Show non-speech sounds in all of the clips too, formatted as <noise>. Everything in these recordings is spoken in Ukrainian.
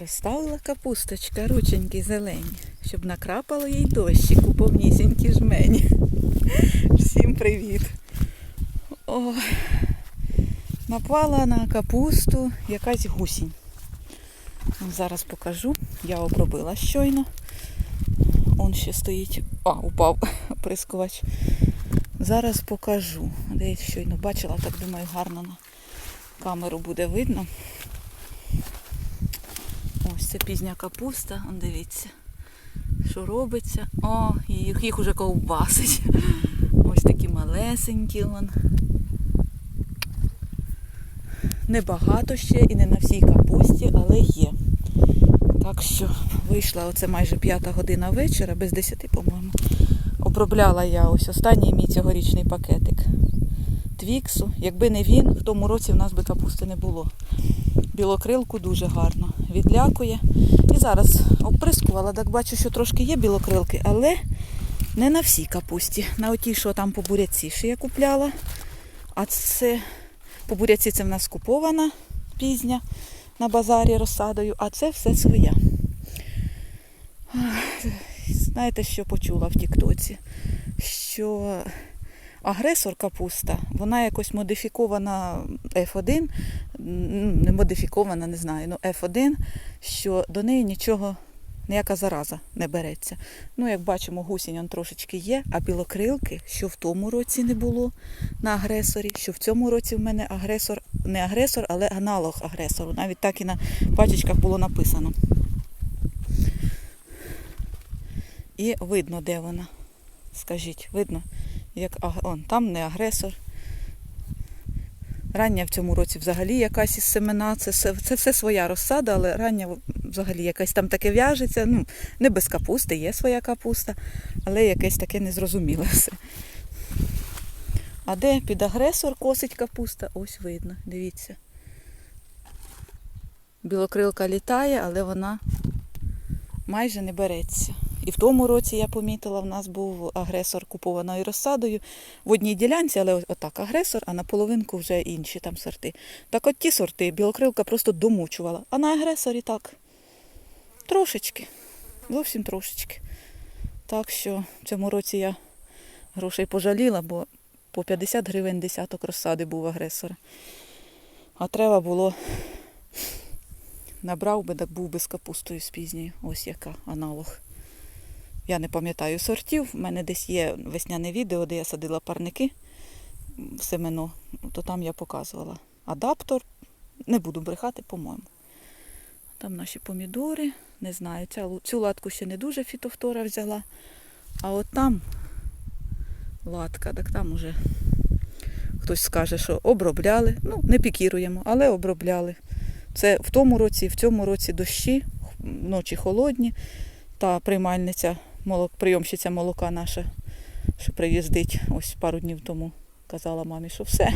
Розставила капусточка, рученьки зелені, щоб накрапало їй дощик у повнісінькі жмені. <laughs> Всім привіт. Ой, напала на капусту якась гусінь. Зараз покажу. Я обробила щойно. Он ще стоїть. А, упав <laughs> прискувач. Зараз покажу. Де щойно бачила, так думаю, гарно на камеру буде видно. Це пізня капуста, он дивіться, що робиться. О, їх, їх уже ковбасить. <laughs> Ось такі малесенькі. Вон. Небагато ще і не на всій капусті, але є. Так що вийшла оце майже п'ята година вечора, без десяти, по-моєму. Обробляла я ось останній мій цьогорічний пакетик твіксу. Якби не він, в тому році в нас би капусти не було. Білокрилку дуже гарно відлякує. І зараз оприскувала, так бачу, що трошки є білокрилки, але не на всій капусті. На отій, що там по буряці ще я купляла. А це по буряці це в нас купована пізня на базарі розсадою, а це все своя. Знаєте, що почула в Тіктоці? Що агресор капуста, вона якось модифікована F1, ну, не модифікована, не знаю, ну F1, що до неї нічого, ніяка зараза не береться. Ну, як бачимо, гусінь он трошечки є, а білокрилки, що в тому році не було на агресорі, що в цьому році в мене агресор, не агресор, але аналог агресору. Навіть так і на пачечках було написано. І видно, де вона. Скажіть, видно? Як он, там не агресор. Рання в цьому році взагалі якась із семена. Це, це все своя розсада, але рання взагалі якась там таке в'яжеться. Ну, не без капусти, є своя капуста, але якесь таке незрозуміле все. А де під агресор косить капуста? Ось видно, дивіться. Білокрилка літає, але вона майже не береться. І в тому році я помітила, в нас був агресор купованою розсадою в одній ділянці, але отак агресор, а на половинку вже інші там сорти. Так от ті сорти білокрилка просто домучувала. А на агресорі так. Трошечки. Зовсім трошечки. Так що в цьому році я грошей пожаліла, бо по 50 гривень десяток розсади був агресора. А треба було набрав би, так був би з капустою з пізньою. Ось яка аналог. Я не пам'ятаю сортів. У мене десь є весняне відео, де я садила парники в семено, то там я показувала. Адаптор, не буду брехати, по-моєму. Там наші помідори, не знаю, ця, цю латку ще не дуже фітофтора взяла. А от там латка, так там уже хтось скаже, що обробляли. Ну, не пікіруємо, але обробляли. Це в тому році, в цьому році дощі, ночі холодні. Та приймальниця, молок, прийомщиця молока наша, що приїздить ось пару днів тому, казала мамі, що все.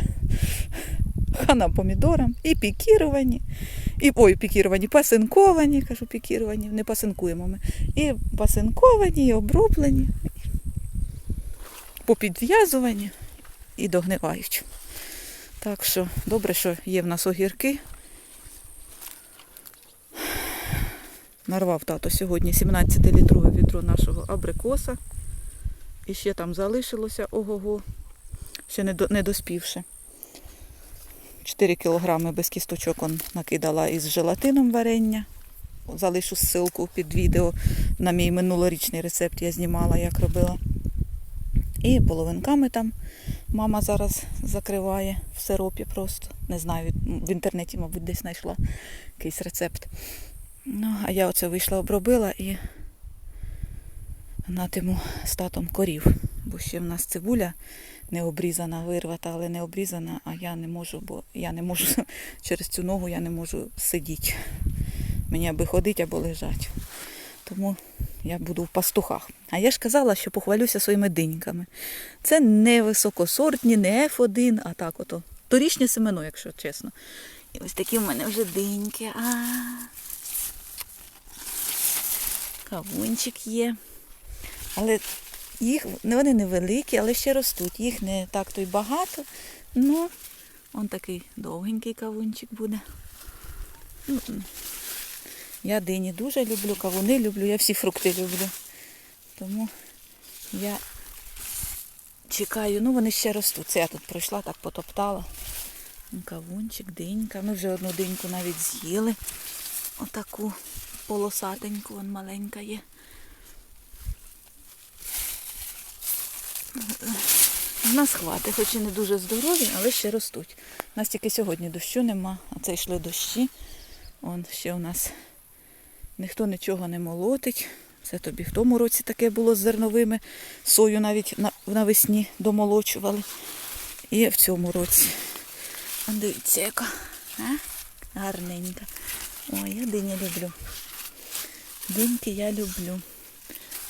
Хана помідорам і пікіровані, і ой, пікіровані, пасинковані, кажу, пікіровані, не пасинкуємо ми. І пасинковані, і оброблені, попідв'язувані і догнивають. Так що добре, що є в нас огірки. Нарвав тато сьогодні 17-літрове відро нашого абрикоса. І ще там залишилося ого-го, ще не, до, не доспівши. 4 кілограми без кісточок он накидала із желатином варення. Залишу ссылку під відео на мій минулорічний рецепт я знімала, як робила. І половинками там мама зараз закриває в сиропі просто. Не знаю, в інтернеті, мабуть, десь знайшла якийсь рецепт. Ну, а я оце вийшла, обробила і натиму з татом корів. Бо ще в нас цибуля не обрізана, вирвата, але не обрізана, а я не можу, бо я не можу <laughs> через цю ногу я не можу сидіти. Мені аби ходити або лежати. Тому я буду в пастухах. А я ж казала, що похвалюся своїми диньками. Це не високосортні, не F1, а так ото. Торічнє семено, якщо чесно. І ось такі в мене вже диньки. А, Кавунчик є. Але їх, ну, вони невеликі, але ще ростуть. Їх не так то й багато. Ну, он такий довгенький кавунчик буде. Ну, Я дині дуже люблю, кавуни люблю, я всі фрукти люблю. Тому я чекаю, ну вони ще ростуть. Це я тут пройшла, так потоптала. Кавунчик, динька. Ми вже одну диньку навіть з'їли. Отаку полосатеньку, вон маленька є. У нас хватить, хоч і не дуже здорові, але ще ростуть. У нас тільки сьогодні дощу нема, а це йшли дощі. Он ще у нас ніхто нічого не молотить. Це тобі в тому році таке було з зерновими. Сою навіть навесні домолочували. І в цьому році. Дивіться, яка. А? Гарненька. Ой, я дині люблю. Диньки я люблю.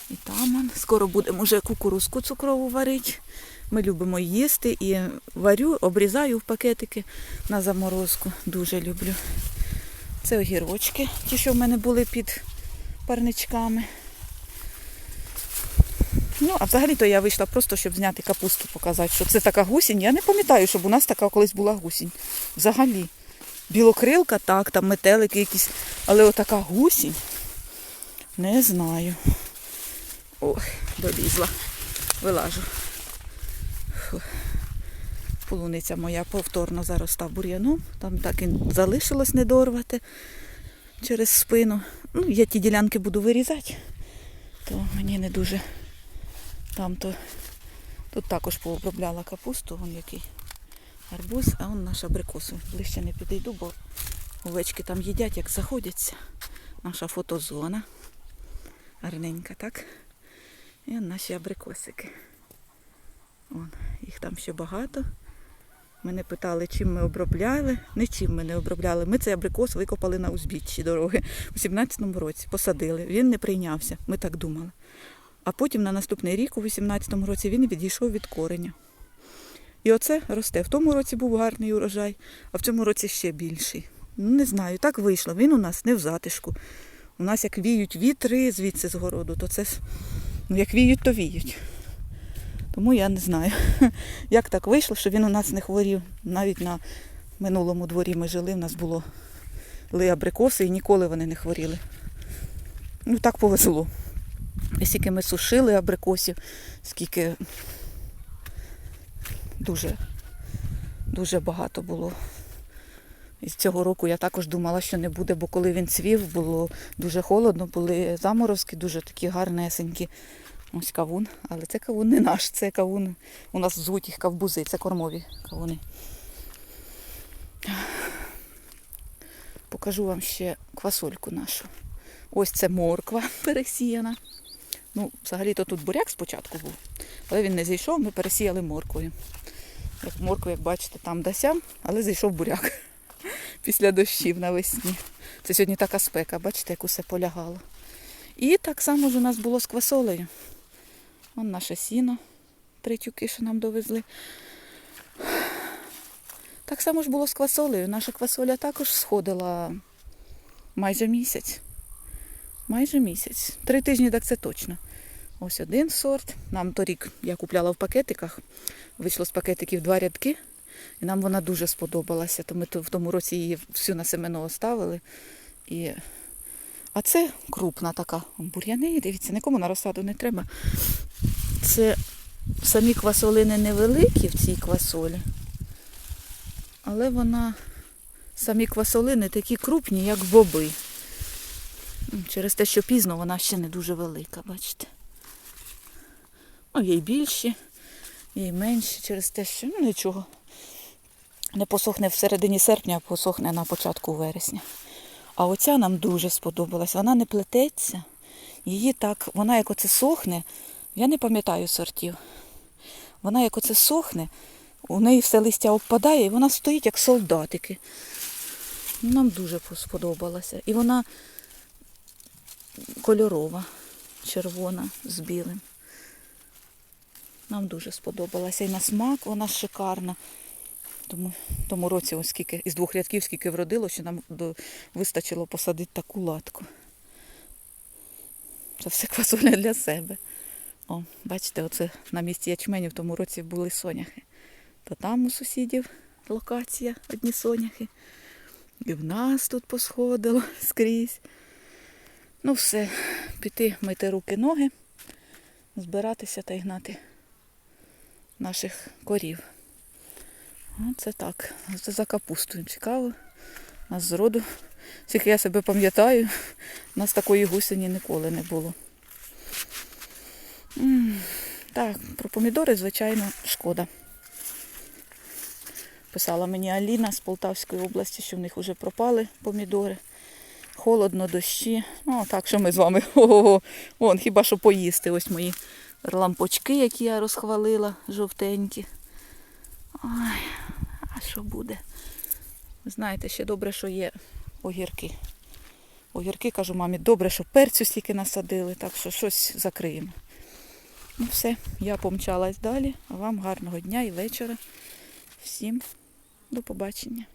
І там скоро будемо вже кукурузку цукрову варити. Ми любимо їсти і варю, обрізаю в пакетики на заморозку. Дуже люблю. Це огірочки, ті, що в мене були під парничками. Ну, а взагалі-то я вийшла просто, щоб зняти капусту, показати, що це така гусінь. Я не пам'ятаю, щоб у нас така колись була гусінь. Взагалі. Білокрилка, так, там метелики якісь. Але отака гусінь. Не знаю. Ох, долізла. Вилажу. Фу. Полуниця моя повторно зароста бур'яном. Там так і залишилось недорвати через спину. Ну, я ті ділянки буду вирізати, то мені не дуже там то. Тут також пообробляла капусту, вон який арбуз, а он наш абрикос. Ближче не підійду, бо овечки там їдять, як заходяться. Наша фотозона. Гарненька, так? І наші абрикосики. Вон, їх там ще багато. Мене питали, чим ми обробляли. Нічим ми не обробляли. Ми цей абрикос викопали на узбіччі дороги у 17-му році. Посадили. Він не прийнявся. Ми так думали. А потім на наступний рік, у 18-му році, він відійшов від кореня. І оце росте. В тому році був гарний урожай, а в цьому році ще більший. Ну, не знаю, так вийшло. Він у нас не в затишку. У нас як віють вітри звідси з городу, то це ну, як віють, то віють. Тому я не знаю, <laughs> як так вийшло, що він у нас не хворів. Навіть на минулому дворі ми жили, в нас було ли абрикоси і ніколи вони не хворіли. Ну так повезло. Скільки ми сушили абрикосів, скільки дуже, дуже багато було. І з цього року я також думала, що не буде, бо коли він цвів, було дуже холодно, були заморозки, дуже такі гарнесенькі. Ось кавун, але це кавун не наш, це кавун. У нас звуть їх кавбузи, це кормові кавуни. Покажу вам ще квасольку нашу. Ось це морква <laughs> пересіяна. Ну, взагалі-то тут буряк спочатку був, але він не зійшов, ми пересіяли морквою. Як моркву, як бачите, там да сям, але зійшов буряк <laughs> після дощів навесні. Це сьогодні така спека, бачите, як усе полягало. І так само ж у нас було з квасолею. Вон наше сіно, три тюки, що нам довезли. Так само ж було з квасолею. Наша квасоля також сходила майже місяць. Майже місяць. Три тижні, так це точно. Ось один сорт. Нам торік я купляла в пакетиках. Вийшло з пакетиків два рядки. І нам вона дуже сподобалася. То ми в тому році її всю на семено оставили. І... А це крупна така. Бур'яни, дивіться, нікому на розсаду не треба. Це самі квасолини невеликі в цій квасолі. Але вона, самі квасолини такі крупні, як боби. Через те, що пізно вона ще не дуже велика, бачите. Ну, є більші, є й менші, через те, що ну нічого. Не посохне в середині серпня, а посохне на початку вересня. А оця нам дуже сподобалась. Вона не плететься. Її так, вона як оце сохне, я не пам'ятаю сортів. Вона як оце сохне, у неї все листя обпадає, і вона стоїть як солдатики. Нам дуже сподобалася. І вона кольорова, червона з білим. Нам дуже сподобалася. І на смак вона шикарна. Тому тому році, ось із двох рядків, скільки вродило, що нам до, вистачило посадити таку латку. Це все квасоля для себе. О, бачите, оце на місці ячменю в тому році були соняхи. То там у сусідів локація, одні соняхи. І в нас тут посходило <laughs> скрізь. Ну все, піти мити руки, ноги, збиратися та й гнати наших корів. Це так. Це за капустою. Цікаво. Нас зроду. Скільки я себе пам'ятаю, у нас такої гусені ніколи не було. Так, про помідори, звичайно, шкода. Писала мені Аліна з Полтавської області, що в них вже пропали помідори. Холодно, дощі. Ну, так що ми з вами. <laughs> Ого, вон, хіба що поїсти. Ось мої лампочки, які я розхвалила, жовтенькі. Ой, що буде? Знаєте, ще добре, що є огірки. Огірки, кажу мамі, добре, що перцю стільки насадили, так що щось закриємо. Ну все, я помчалась далі. Вам гарного дня і вечора. Всім до побачення.